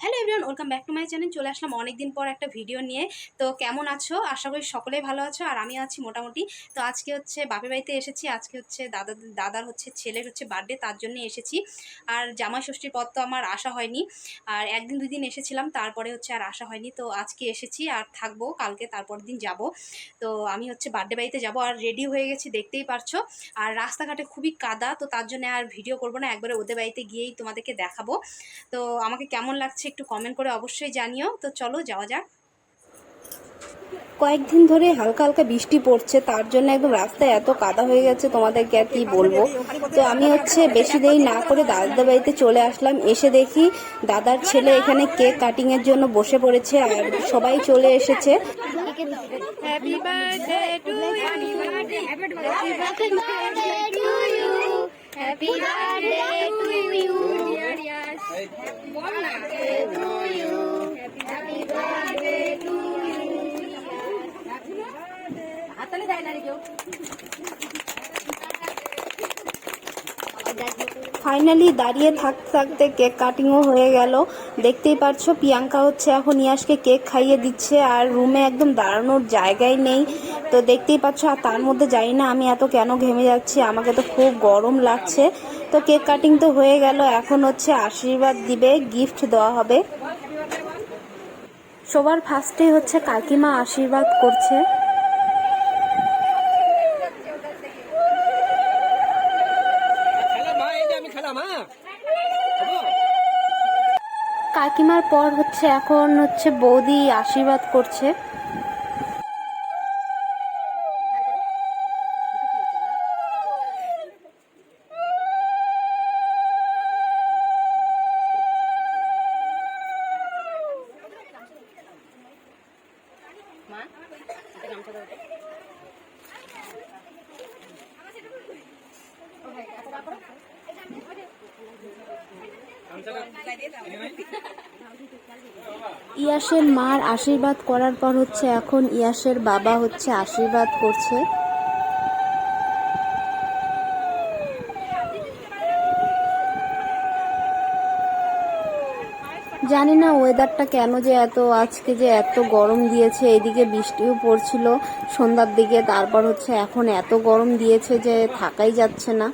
Hello everyone welcome back to my channel চলে আসলাম অনেকদিন পর একটা ভিডিও নিয়ে। তো কেমন আছো? আশা করি সকলেই ভালো আছো, আর আমি আছি মোটামুটি। তো আজকে হচ্ছে বাপের বাড়িতে এসেছি, আজকে হচ্ছে দাদা, দাদার হচ্ছে ছেলের হচ্ছে বার্থডে তার জন্য এসেছি। আর জামাই ষষ্ঠীর পর তো আমার আসা হয়নি। আর একদিন, দুই দিন এসেছিলাম, তারপরে হচ্ছে আর আসা হয়নি। তো আজকে এসেছি আর থাকব, কালকে তারপর দিন যাব। তো আমি হচ্ছে বার্থডে বাড়িতে যাব, আর রেডি হয়ে গেছি, দেখতেই পারছ। আর রাস্তাঘাটে খুবই কাদা, তো তার জন্য আর ভিডিও করব না, একবারে ওদের বাড়িতে গিয়েই তোমাদেরকে দেখাবো। তো আমাকে কেমন লাগছে একটু কমেন্ট করে অবশ্যই জানিও। তো চলো যাওয়া যাক। কয়েকদিন ধরে হালকা হালকা বৃষ্টি পড়ছে তার জন্য একদম রাস্তায় এত কাদা হয়ে গেছে তোমাদেরকে আর কি বলব? তো আমি হচ্ছে বেশি দেরি না করে দাদাদের বাড়িতে চলে আসলাম এসে দেখি দাদার ছেলে এখানে কেক কাটিং এর জন্য বসে পড়েছে আর সবাই চলে এসেছে। Happy birthday to you. Happy birthday to finally দাঁড়িয়ে থাকতে থাকতে কেক কাটিংও হয়ে গেল। দেখতেই পারছ, প্রিয়াঙ্কা হচ্ছে এখন ইয়াসকে কেক খাইয়ে দিচ্ছে আর রুমে একদম দাঁড়ানোর জায়গায় নেই। তো দেখতেই পাচ্ছ, আর তার মধ্যে জানি না আমি এত কেন ঘেমে যাচ্ছি, আমাকে তো খুব গরম লাগছে। তো কেক কাটিং তো হয়ে গেল, এখন হচ্ছে আশীর্বাদ দিবে, গিফট দেওয়া হবে। সবার ফার্স্টেই হচ্ছে কাকিমা আশীর্বাদ করছে খেলাম মা এই যে আমি খেলাম হ্যাঁ হব? কাকিমার পর হচ্ছে এখন হচ্ছে বৌদি আশীর্বাদ করছে। ইয়াসের মার আশীর্বাদ করার পর হচ্ছে এখন ইয়াসের বাবা হচ্ছে আশীর্বাদ করছে। জানি না ওয়েদারটা কেন যে এত, আজকে যে এত গরম দিয়েছে, এদিকে বৃষ্টিও পড়ছিল সন্ধ্যার দিকে, তারপর হচ্ছে এখন এত গরম দিয়েছে যে থাকাই যাচ্ছে না।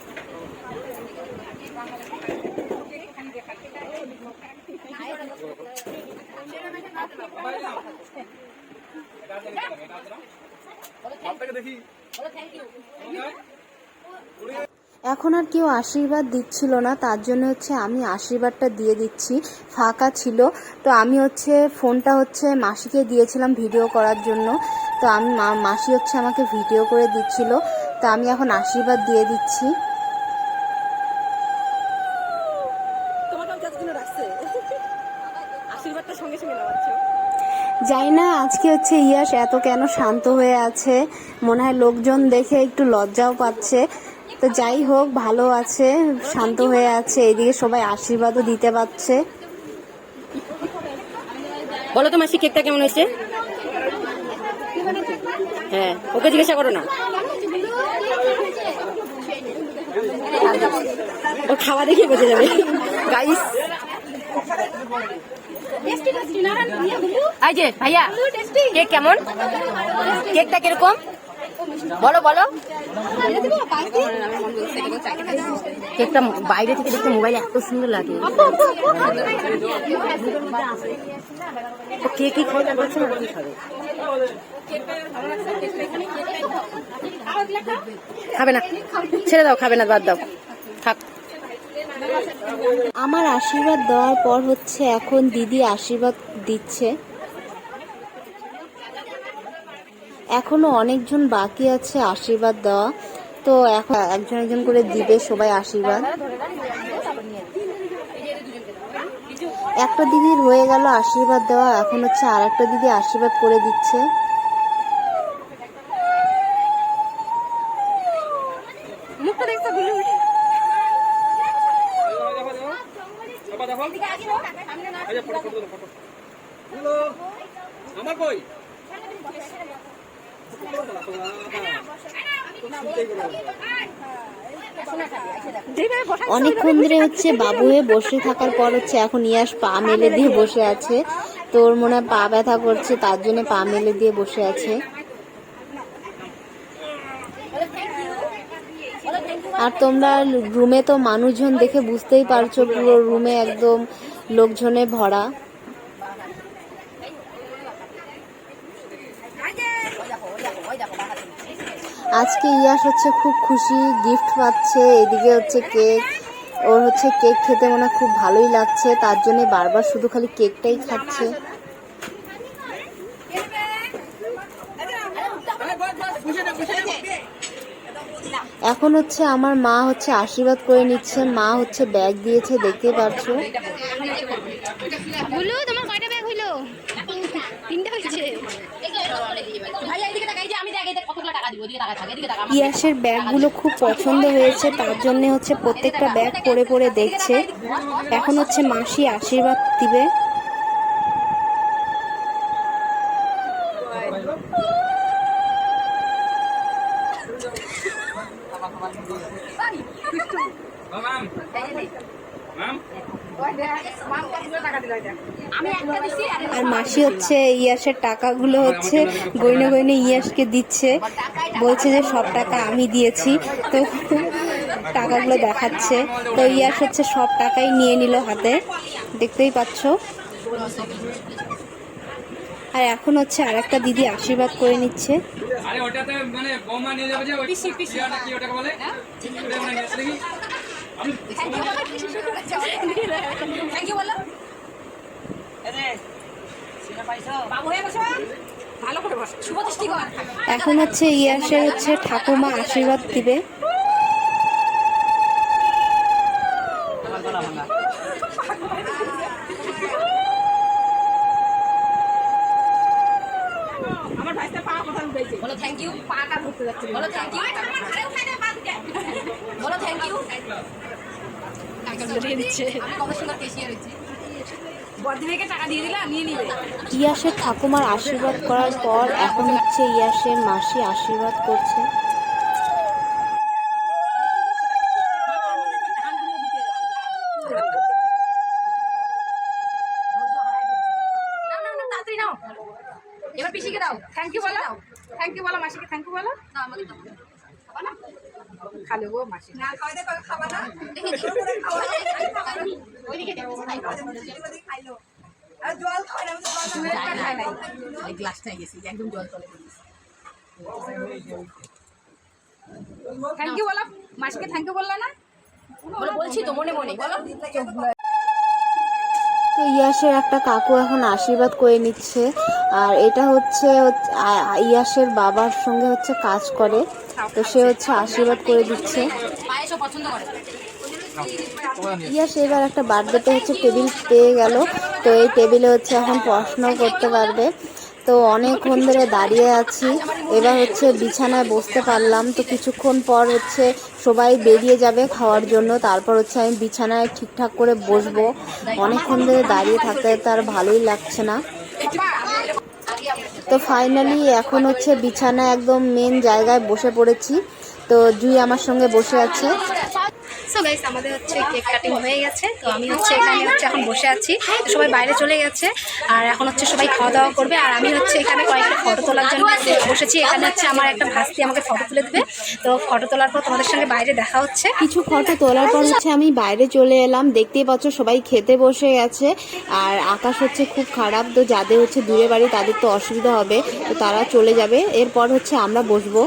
এখন আর কেউ আশীর্বাদ দিচ্ছিল না, তার জন্য হচ্ছে আমি আশীর্বাদটা দিয়ে দিচ্ছি। ফাঁকা ছিল। তো আমি হচ্ছে ফোনটা হচ্ছে মাসিকে দিয়েছিলাম ভিডিও করার জন্য। তো আমি মাসি হচ্ছে আমাকে ভিডিও করে দিচ্ছিল। তো আমি এখন আশীর্বাদ দিয়ে দিচ্ছি তোমাকে কাজ কিনে রাখছে আশীর্বাদটা সঙ্গে সঙ্গে নেওয়াচ্ছ জানি না আজকে হচ্ছে ইয়াস এত কেন শান্ত হয়ে আছে। মনে হয় লোকজন দেখে একটু লজ্জাও পাচ্ছে। তো যাই হোক ভালো আছে শান্ত হয়ে আছে এদিকে সবাই আশীর্বাদও দিতে পারছে। বলো তো মাসি কেকটা কেমন হয়েছে? হ্যাঁ ওকে জিজ্ঞাসা করো না। ও খাওয়া দেখে বোঝা যাবে। গাইস এই যে, ভাইয়া, কেক কেমন? কেকটা কীরকম? বলো বলো। কেকটা বাইরে থেকে দেখতে মোবাইলে এত সুন্দর লাগে। ও কে কি বলছে না? খাবে না। ছেড়ে দাও, খাবে না, বাদ দাও। থাক। আমার আশীর্বাদ দেওয়ার পর হচ্ছে এখন দিদি আশীর্বাদ দিচ্ছে। এখনও অনেকজন বাকি আছে আশীর্বাদ দেওয়া। তো এখন একজন একজন করে দিবে সবাই আশীর্বাদ। একটা দিদির হয়ে গেল আশীর্বাদ দেওয়া, এখন হচ্ছে আর একটা দিদি আশীর্বাদ করে দিচ্ছে মুখটা দেখতে গুলি দেখো, দেখো। বাবা দেখো। এই যে ফটো, ফটো তোলো, ফটো। হ্যালো। আমার কই অনেকক্ষণ ধরে হচ্ছে বাবু হয়ে বসে থাকার পর হচ্ছে এখন ইয়াস পা মেলে দিয়ে বসে আছে। তোর মনে হয় পা ব্যথা করছে, তার জন্য পা মেলে দিয়ে বসে আছে। আর তোমরা রুমে তো মানুষজন দেখে বুঝতেই পারছ, পুরো রুমে একদম লোকজনে ভরা। আজকে ইয়াস হচ্ছে খুব খুশি গিফট পাচ্ছে, এদিকে হচ্ছে কেক ওর হচ্ছে কেক খেতে মনে খুব ভালোই লাগছে, তার জন্য বারবার শুধু খালি কেকটাই খাচ্ছে। এখন হচ্ছে আমার মা হচ্ছে আশীর্বাদ করে নিচ্ছে, মা হচ্ছে ব্যাগ দিয়েছে, দেখতে পাচ্ছো বুলু তোমার কয়টা ব্যাগ হইল তিনটা হয়েছে ইয়াসের ব্যাগগুলো খুব পছন্দ হয়েছে তার জন্য হচ্ছে প্রত্যেকটা ব্যাগ পরে পরে দেখছে। এখন হচ্ছে মাসি আশীর্বাদ দিবে। মাম মাম আর মাসি হচ্ছে ইয়াসের টাকাগুলো হচ্ছে গইনে গইনে ইয়াসকে দিচ্ছে। বলছে যে সব টাকা আমি দিয়েছি। তো টাকাগুলো দেখাচ্ছে। তো ইয়াস হচ্ছে সব টাকাই নিয়ে নিল হাতে। দেখতেই পাচ্ছ। আর এখন হচ্ছে আর একটা দিদি আশীর্বাদ করে নিচ্ছে। আরে ওটাতে মানে বোমা নিয়ে যাবে যে পিসি পিসি। কি ওটাকে বলে ওটা মানে নিয়ে আসে দেখি এখন হচ্ছে ইয়াসের হচ্ছে ঠাকুমা আশীর্বাদ দিবে। বলো থ্যাংক ইউ পাটা ধরতে যাচ্ছে বলো থ্যাংক ইউ বলো থ্যাংক ইউ কত সুন্দর কেশিয়ার হয়েছে বর্দিনীকে টাকা দিয়ে দিলাম নিয়ে নিবে ইয়াসের ঠাকুমার আশীর্বাদ করার পর এখন হচ্ছে ইয়াসের মাসি আশীর্বাদ করছে। নাও নাও নাও তাড়াতাড়ি নাও। এবার পিসিকে দাও। থ্যাংক ইউ বলো। থ্যাংক ইউ বলো মাসিকে থ্যাংক ইউ বলো। না আমাকে খালে গো মাসি। না খাওয়াই দে খাবা না। ওইদিকে দে খাইলো। আর জল খাই না জল খাই নাই এই গ্লাসটাই গেছি একদম জল তলে থ্যাংক ইউ বলো। মাসিকে থ্যাংক ইউ বললা না? বলছি তো মনে মনে। বলো। তো ইয়াসের একটা কাকু এখন আশীর্বাদ করে নিচ্ছে। আর এটা হচ্ছে ইয়াসের বাবার সঙ্গে হচ্ছে কাজ করে। তো সে হচ্ছে আশীর্বাদ করে দিচ্ছে। ইয়াস এবার একটা বার্থডেতে হচ্ছে টেবিল পেয়ে গেল। তো এই টেবিলে হচ্ছে এখন পড়াশোনাও করতে পারবে। তো অনেকক্ষণ ধরে দাঁড়িয়ে আছি। এবার হচ্ছে বিছানায় বসতে পারলাম। তো কিছুক্ষণ পর হচ্ছে সবাই বেরিয়ে যাবে খাওয়ার জন্য। তারপর হচ্ছে আমি বিছানায় ঠিকঠাক করে বসবো। অনেকক্ষণ ধরে দাঁড়িয়ে থাকতে তার ভালোই লাগছে না। তো ফাইনালি এখন হচ্ছে বিছানায় একদম মেন জায়গায় বসে পড়েছি। তো জুই আমার সঙ্গে বসে আছে। হয়ে গেছে। তো আমি হচ্ছে এখানে হচ্ছে এখন বসে আছি। সবাই বাইরে চলে গেছে। আর এখন হচ্ছে সবাই খাওয়া দাওয়া করবে। আর আমি হচ্ছে এখানে কয়েকটা ফটো তোলার জন্য বসেছি। এখানে হচ্ছে আমার একটা ভাস্তি আমাকে ফটো তুলে দেবে। তো ফটো তোলার পর তোমাদের বাইরে দেখা হচ্ছে। কিছু ফটো তোলার পর হচ্ছে আমি বাইরে চলে এলাম। দেখতেই পাচ্ছ সবাই খেতে বসে গেছে। আর আকাশ হচ্ছে খুব খারাপ। তো যাদের হচ্ছে দূরে বাড়ি তাদের তো অসুবিধা হবে। তো তারা চলে যাবে। এরপর হচ্ছে আমরা বসবো।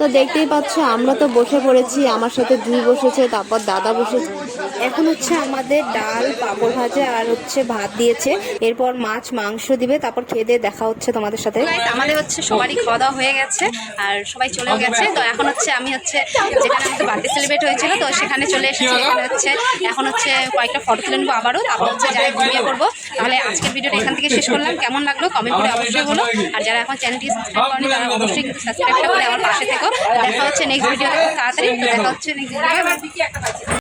তো দেখতেই পাচ্ছ আমরা তো বসে পড়েছি আমার সাথে দুই বসেছে তারপর দাদা বসেছে। এখন হচ্ছে আমাদের ডাল পাঁপড় ভাজা আর হচ্ছে ভাত দিয়েছে। এরপর মাছ মাংস দিবে তারপর খেয়ে দিয়ে দেখা হচ্ছে তোমাদের সাথে। আমাদের হচ্ছে সবারই খাওয়া দাওয়া হয়ে গেছে আর সবাই চলেও গেছে। তো এখন হচ্ছে আমি হচ্ছে যেখানে আমাদের বার্থডে সেলিব্রেট হয়েছিল তো সেখানে চলে এসেছি। এখানে হচ্ছে এখন হচ্ছে কয়েকটা ফটো তুলে নেব আবারও। তারপর হচ্ছে যাই ঘুমিয়ে পড়ব তাহলে আজকের ভিডিওটা এখান থেকে শেষ করলাম। কেমন লাগল কমেন্ট করে অবশ্যই বলো। আর যারা এখন চ্যানেলটি সাবস্ক্রাইব করেনি তারা অবশ্যই কিন্তু সাবস্ক্রাইবটা করে আমার পাশে থেকো। দেখা হচ্ছে নেক্সট ভিডিওতে খুব তাড়াতাড়ি। দেখা হচ্ছে নেক্সট ভিডিও